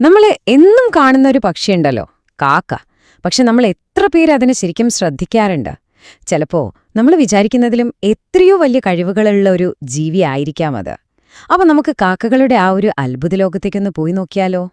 നമ്മൾ എന്നും കാണുന്ന ഒരു പക്ഷിയുണ്ടല്ലോ കാക്ക. പക്ഷെ നമ്മൾ എത്ര പേര് അതിനെ ശരിക്കും ശ്രദ്ധിക്കാറുണ്ട്? ചിലപ്പോ നമ്മൾ വിചാരിക്കുന്നതിലും എത്രയോ വലിയ കഴിവുകളുള്ള ഒരു ജീവി ആയിരിക്കാം അത്. അപ്പൊ നമുക്ക് കാക്കകളുടെ ആ ഒരു അത്ഭുത ലോകത്തേക്കൊന്ന് പോയി നോക്കിയാലോ?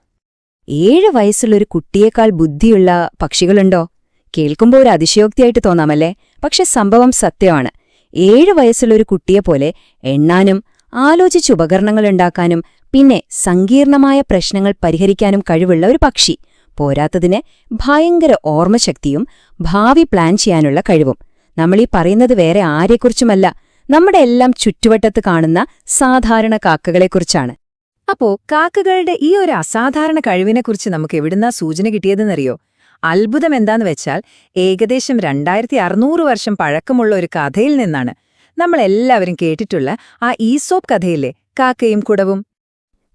ഏഴ് വയസ്സുള്ളൊരു കുട്ടിയേക്കാൾ ബുദ്ധിയുള്ള പക്ഷികളുണ്ടോ? കേൾക്കുമ്പോൾ ഒരു അതിശയോക്തിയായിട്ട് തോന്നാമല്ലേ? പക്ഷെ സംഭവം സത്യമാണ്. ഏഴ് വയസ്സുള്ളൊരു കുട്ടിയെപ്പോലെ എണ്ണാനും ആലോചിച്ച് ഉപകരണങ്ങളുണ്ടാക്കാനും പിന്നെ സങ്കീർണമായ പ്രശ്നങ്ങൾ പരിഹരിക്കാനും കഴിവുള്ള ഒരു പക്ഷി. പോരാത്തതിന് ഭയങ്കര ഓർമ്മശക്തിയും ഭാവി പ്ലാൻ ചെയ്യാനുള്ള കഴിവും. നമ്മളീ പറയുന്നത് വേറെ ആരെക്കുറിച്ചുമല്ല നമ്മുടെ എല്ലാം ചുറ്റുവട്ടത്ത് കാണുന്ന സാധാരണ കാക്കകളെക്കുറിച്ചാണ്. അപ്പോ കാക്കകളുടെ ഈ ഒരു അസാധാരണ കഴിവിനെക്കുറിച്ച് നമുക്ക് എവിടുന്നാ സൂചന കിട്ടിയതെന്നറിയോ? അത്ഭുതം എന്താന്ന് വെച്ചാൽ ഏകദേശം രണ്ടായിരത്തി അറുന്നൂറ് വർഷം പഴക്കമുള്ള ഒരു കഥയിൽ നിന്നാണ്. നമ്മളെല്ലാവരും കേട്ടിട്ടുള്ള ആ ഈസോപ്പ് കഥയിലെ കാക്കയും കുടവും.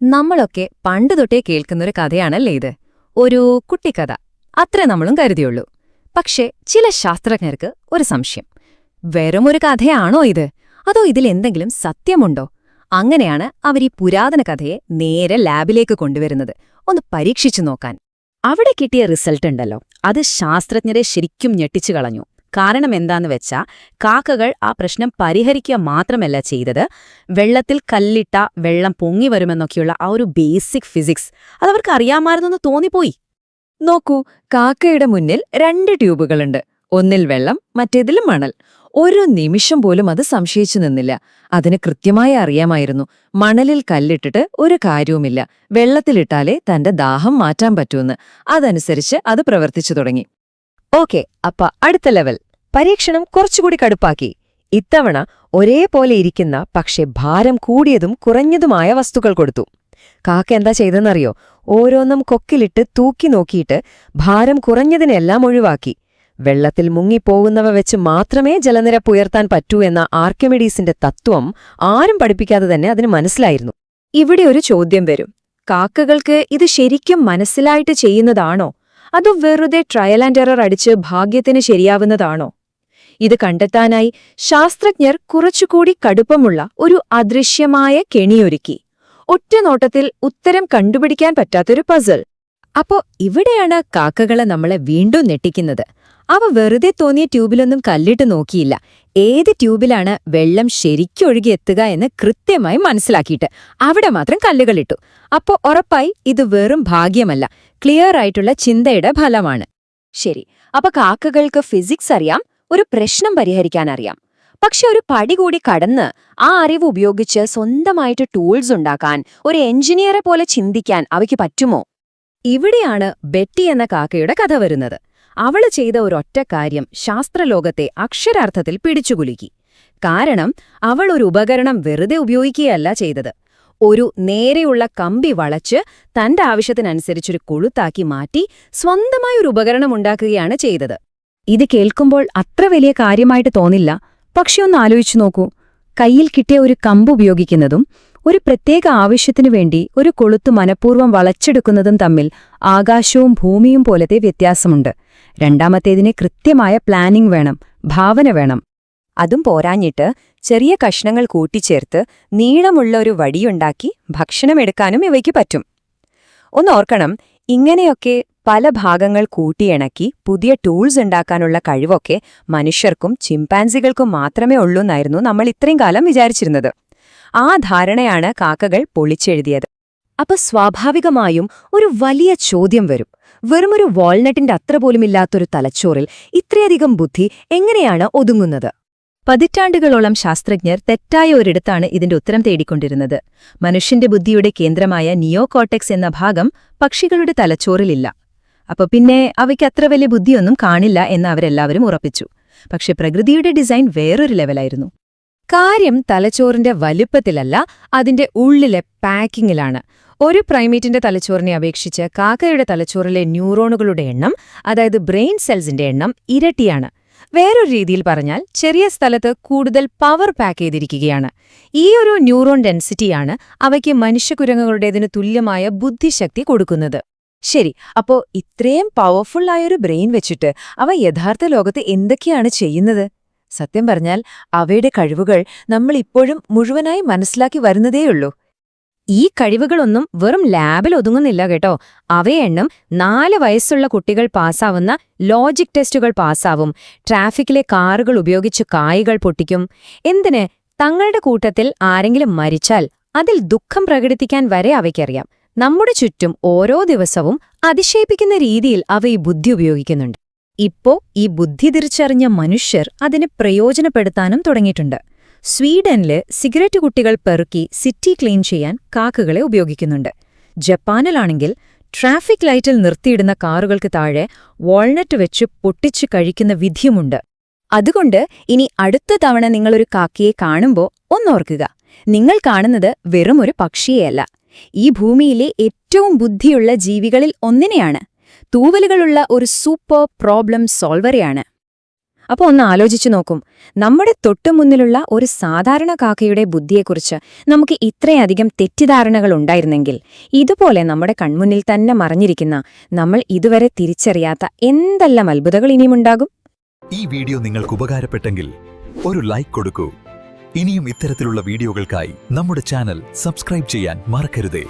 നമ്മളൊക്കെ പണ്ട് തൊട്ടേ കേൾക്കുന്നൊരു കഥയാണല്ലേ ഇത്? ഒരു കുട്ടിക്കഥ. അത്ര നമ്മളും കരുതിയുള്ളൂ. പക്ഷേ ചില ശാസ്ത്രജ്ഞർക്ക് ഒരു സംശയം. വെറുമൊരു കഥയാണോ ഇത്? അതോ ഇതിൽ എന്തെങ്കിലും സത്യമുണ്ടോ? അങ്ങനെയാണ് അവർ ഈ പുരാതന കഥയെ നേരെ ലാബിലേക്ക് കൊണ്ടുവരുന്നത്. ഒന്ന് പരീക്ഷിച്ചു നോക്കാൻ. അവിടെ കിട്ടിയ റിസൾട്ട് ഉണ്ടല്ലോ അത് ശാസ്ത്രജ്ഞരെ ശരിക്കും ഞെട്ടിച്ചു കളഞ്ഞു. കാരണം എന്താന്ന് വെച്ചാൽ കാക്കകൾ ആ പ്രശ്നം പരിഹരിക്കുക മാത്രമല്ല ചെയ്തത്. വെള്ളത്തിൽ കല്ലിട്ട വെള്ളം പൊങ്ങി വരുമെന്നൊക്കെയുള്ള ആ ഒരു ബേസിക് ഫിസിക്സ് അതവർക്ക് അറിയാമായിരുന്നെന്ന് തോന്നിപ്പോയി. നോക്കൂ കാക്കയുടെ മുന്നിൽ രണ്ട് ട്യൂബുകളുണ്ട്. ഒന്നിൽ വെള്ളം മറ്റേതിലും മണൽ. ഒരു നിമിഷം പോലും അത് സംശയിച്ചു നിന്നില്ല. അതിന് കൃത്യമായി അറിയാമായിരുന്നു മണലിൽ കല്ലിട്ടിട്ട് ഒരു കാര്യവുമില്ല. വെള്ളത്തിലിട്ടാലേ തന്റെ ദാഹം മാറ്റാൻ പറ്റൂന്ന്. അതനുസരിച്ച് അത് പ്രവർത്തിച്ചു തുടങ്ങി. ഓക്കെ അപ്പ അടുത്ത ലെവൽ. പരീക്ഷണം കുറച്ചുകൂടി കടുപ്പാക്കി. ഇത്തവണ ഒരേപോലെ ഇരിക്കുന്ന പക്ഷെ ഭാരം കൂടിയതും കുറഞ്ഞതുമായ വസ്തുക്കൾ കൊടുത്തു. കാക്ക എന്താ ചെയ്തെന്നറിയോ ഓരോന്നും കൊക്കിലിട്ട് തൂക്കി നോക്കിയിട്ട് ഭാരം കുറഞ്ഞതിനെല്ലാം ഒഴിവാക്കി. വെള്ളത്തിൽ മുങ്ങിപ്പോകുന്നവ വെച്ച് മാത്രമേ ജലനിരപ്പ് ഉയർത്താൻ പറ്റൂ എന്ന ആർക്കിമിഡീസിന്റെ തത്വം ആരും പഠിപ്പിക്കാതെ തന്നെ അതിന് മനസ്സിലായിരുന്നു. ഇവിടെ ഒരു ചോദ്യം വരും. കാക്കകൾക്ക് ഇത് ശരിക്കും മനസ്സിലായിട്ട് ചെയ്യുന്നതാണോ? അതോ വെറുതെ ട്രയൽ ആൻഡ് എറർ അടിച്ച് ഭാഗ്യത്തിന് ശരിയാവുന്നതാണോ? ഇത് കണ്ടെത്താനായി ശാസ്ത്രജ്ഞർ കുറച്ചുകൂടി കടുപ്പമുള്ള ഒരു അദൃശ്യമായ കെണിയൊരുക്കി. ഒറ്റനോട്ടത്തിൽ ഉത്തരം കണ്ടുപിടിക്കാൻ പറ്റാത്തൊരു പസിൽ അപ്പോ ഇവിടെയാണ് കാക്കകളെ നമ്മളെ വീണ്ടും ഞെട്ടിക്കുന്നത്. അവ വെറുതെ തോന്നിയ ട്യൂബിലൊന്നും കല്ലിട്ട് നോക്കിയില്ല. ഏത് ട്യൂബിലാണ് വെള്ളം ശരിക്കൊഴുകിയെത്തുക എന്ന് കൃത്യമായി മനസ്സിലാക്കിയിട്ട് അവിടെ മാത്രം കല്ലുകളിട്ടു. അപ്പോൾ ഉറപ്പായി ഇത് വെറും ഭാഗ്യമല്ല. ക്ലിയർ ആയിട്ടുള്ള ചിന്തയുടെ ഫലമാണ്. ശരി അപ്പൊ കാക്കകൾക്ക് ഫിസിക്സ് അറിയാം ഒരു പ്രശ്നം പരിഹരിക്കാൻ അറിയാം. പക്ഷെ ഒരു പടി കൂടി കടന്ന് ആ അറിവ് ഉപയോഗിച്ച് സ്വന്തമായിട്ട് ടൂൾസ് ഉണ്ടാക്കാൻ ഒരു എഞ്ചിനീയറെ പോലെ ചിന്തിക്കാൻ അവയ്ക്ക് പറ്റുമോ? ഇവിടെയാണ് ബെറ്റി എന്ന കാക്കയുടെ കഥ വരുന്നത്. അവൾ ചെയ്ത ഒരൊറ്റ കാര്യം ശാസ്ത്രലോകത്തെ അക്ഷരാർത്ഥത്തിൽ പിടിച്ചുകുലുക്കി. കാരണം അവൾ ഒരു ഉപകരണം വെറുതെ ഉപയോഗിക്കുകയല്ല ചെയ്തത്. ഒരു നേരെയുള്ള കമ്പി വളച്ച് തന്റെ ആവശ്യത്തിനനുസരിച്ചൊരു കൊളുത്താക്കി മാറ്റി സ്വന്തമായ ഒരു ഉപകരണം ഉണ്ടാക്കുകയാണ് ചെയ്തത്. ഇത് കേൾക്കുമ്പോൾ അത്ര വലിയ കാര്യമായിട്ട് തോന്നില്ല. പക്ഷെ ഒന്ന് ആലോചിച്ചു നോക്കൂ. കയ്യിൽ കിട്ടിയ ഒരു കമ്പ് ഉപയോഗിക്കുന്നതും ഒരു പ്രത്യേക ആവശ്യത്തിനു വേണ്ടി ഒരു കൊളുത്തു മനഃപൂർവം വളച്ചെടുക്കുന്നതും തമ്മിൽ ആകാശവും ഭൂമിയും പോലത്തെ വ്യത്യാസമുണ്ട്. രണ്ടാമത്തേതിന് കൃത്യമായ പ്ലാനിംഗ് വേണം ഭാവന വേണം. അതും പോരാഞ്ഞിട്ട് ചെറിയ കഷ്ണങ്ങൾ കൂട്ടിച്ചേർത്ത് നീളമുള്ള ഒരു വടിയുണ്ടാക്കി ഭക്ഷണമെടുക്കാനും ഇവയ്ക്ക് പറ്റും. ഒന്നോർക്കണം ഇങ്ങനെയൊക്കെ പല ഭാഗങ്ങൾ കൂട്ടിയിണക്കി പുതിയ ടൂൾസ് ഉണ്ടാക്കാനുള്ള കഴിവൊക്കെ മനുഷ്യർക്കും ചിമ്പാൻസികൾക്കും മാത്രമേ ഉള്ളൂ ഉള്ളൂന്നായിരുന്നു നമ്മൾ ഇത്രയും കാലം വിചാരിച്ചിരുന്നത്. ആ ധാരണയാണ് കാക്കകൾ പൊളിച്ചെഴുതിയത്. അപ്പൊ സ്വാഭാവികമായും ഒരു വലിയ ചോദ്യം വരും. വെറുമൊരു വാൾനട്ടിന്റെ അത്ര പോലുമില്ലാത്തൊരു തലച്ചോറിൽ ഇത്രയധികം ബുദ്ധി എങ്ങനെയാണ് ഒതുങ്ങുന്നത്? പതിറ്റാണ്ടുകളോളം ശാസ്ത്രജ്ഞർ തെറ്റായ ഒരിടത്താണ് ഇതിന്റെ ഉത്തരം തേടിക്കൊണ്ടിരുന്നത്. മനുഷ്യന്റെ ബുദ്ധിയുടെ കേന്ദ്രമായ നിയോകോട്ടെക്സ് എന്ന ഭാഗം പക്ഷികളുടെ തലച്ചോറിലില്ല. അപ്പൊ പിന്നെ അവയ്ക്ക് അത്ര വലിയ ബുദ്ധിയൊന്നും കാണില്ല എന്ന് അവരെല്ലാവരും ഉറപ്പിച്ചു. പക്ഷെ പ്രകൃതിയുടെ ഡിസൈൻ വേറൊരു ലെവലായിരുന്നു. കാര്യം തലച്ചോറിന്റെ വലുപ്പത്തിലല്ല അതിന്റെ ഉള്ളിലെ പാക്കിങ്ങിലാണ്. ഒരു പ്രൈമേറ്റിന്റെ തലച്ചോറിനെ അപേക്ഷിച്ച് കാക്കയുടെ തലച്ചോറിലെ ന്യൂറോണുകളുടെ എണ്ണം അതായത് ബ്രെയിൻ സെൽസിന്റെ എണ്ണം ഇരട്ടിയാണ്. വേറൊരു രീതിയിൽ പറഞ്ഞാൽ ചെറിയ സ്ഥലത്ത് കൂടുതൽ പവർ പാക്ക് ചെയ്തിരിക്കുകയാണ്. ഈ ഒരു ന്യൂറോൺ ഡെൻസിറ്റിയാണ് അവയ്ക്ക് മനുഷ്യകുരങ്ങുകളുടേതിന് തുല്യമായ ബുദ്ധിശക്തി കൊടുക്കുന്നത്. ശരി അപ്പോ ഇത്രയും പവർഫുള്ളായൊരു ബ്രെയിൻ വെച്ചിട്ട് അവ യഥാർത്ഥ ലോകത്ത് എന്തൊക്കെയാണ് ചെയ്യുന്നത്? സത്യം പറഞ്ഞാൽ അവയുടെ കഴിവുകൾ നമ്മൾ ഇപ്പോഴും മുഴുവനായി മനസ്സിലാക്കി വരുന്നതേയുള്ളൂ. ഈ കഴിവുകളൊന്നും വെറും ലാബിൽ ഒതുങ്ങുന്നില്ല കേട്ടോ. അവയെണ്ണം നാല് വയസ്സുള്ള കുട്ടികൾ പാസ്സാവുന്ന ലോജിക് ടെസ്റ്റുകൾ പാസ്സാവും. ട്രാഫിക്കിലെ കാറുകൾ ഉപയോഗിച്ച് കായകൾ പൊട്ടിക്കും. എന്തിന്? തങ്ങളുടെ കൂട്ടത്തിൽ ആരെങ്കിലും മരിച്ചാൽ അതിൽ ദുഃഖം പ്രകടിപ്പിക്കാൻ വരെ അവയ്ക്കറിയാം. നമ്മുടെ ചുറ്റും ഓരോ ദിവസവും അതിശയിപ്പിക്കുന്ന രീതിയിൽ അവ ഈ ബുദ്ധി ഉപയോഗിക്കുന്നുണ്ട്. ഇപ്പോ ഈ ബുദ്ധി തിരിച്ചറിഞ്ഞ മനുഷ്യർ അതിനെ പ്രയോജനപ്പെടുത്താനും തുടങ്ങിയിട്ടുണ്ട്. സ്വീഡനിൽ സിഗരറ്റ് കുട്ടികൾ പെറുക്കി സിറ്റി ക്ലീൻ ചെയ്യാൻ കാക്കുകളെ ഉപയോഗിക്കുന്നുണ്ട്. ജപ്പാനിലാണെങ്കിൽ ട്രാഫിക് ലൈറ്റിൽ നിർത്തിയിടുന്ന കാറുകൾക്ക് താഴെ വാൾനട്ട് വെച്ച് പൊട്ടിച്ചു കഴിക്കുന്ന വിധിയുമുണ്ട്. അതുകൊണ്ട് ഇനി അടുത്ത തവണ നിങ്ങളൊരു കാക്കയെ കാണുമ്പോൾ ഒന്നോർക്കുക നിങ്ങൾ കാണുന്നത് വെറുമൊരു പക്ഷിയെയല്ല. ഈ ഭൂമിയിലെ ഏറ്റവും ബുദ്ധിയുള്ള ജീവികളിൽ ഒന്നിനെയാണ്. തൂവലുകളുള്ള ഒരു സൂപ്പർ പ്രോബ്ലം സോൾവറെയാണ്. അപ്പോൾ ഒന്ന് ആലോചിച്ചു നോക്കും. നമ്മുടെ തൊട്ടുമുന്നിലുള്ള ഒരു സാധാരണ കാക്കയുടെ ബുദ്ധിയെക്കുറിച്ച് നമുക്ക് ഇത്രയധികം തെറ്റിദ്ധാരണകൾ ഉണ്ടായിരുന്നെങ്കിൽ ഇതുപോലെ നമ്മുടെ കൺമുന്നിൽ തന്നെ മറിഞ്ഞിരിക്കുന്ന നമ്മൾ ഇതുവരെ തിരിച്ചറിയാത്ത എന്തെല്ലാം അത്ഭുതങ്ങൾ ഇനിയുമുണ്ടാകും ഈ വീഡിയോ നിങ്ങൾക്ക് ഉപകാരപ്പെട്ടെങ്കിൽ ഒരു ലൈക്ക് കൊടുക്കൂ. ഇനിയും ഇത്തരത്തിലുള്ള വീഡിയോകൾക്കായി നമ്മുടെ ചാനൽ സബ്സ്ക്രൈബ് ചെയ്യാൻ മറക്കരുതേ.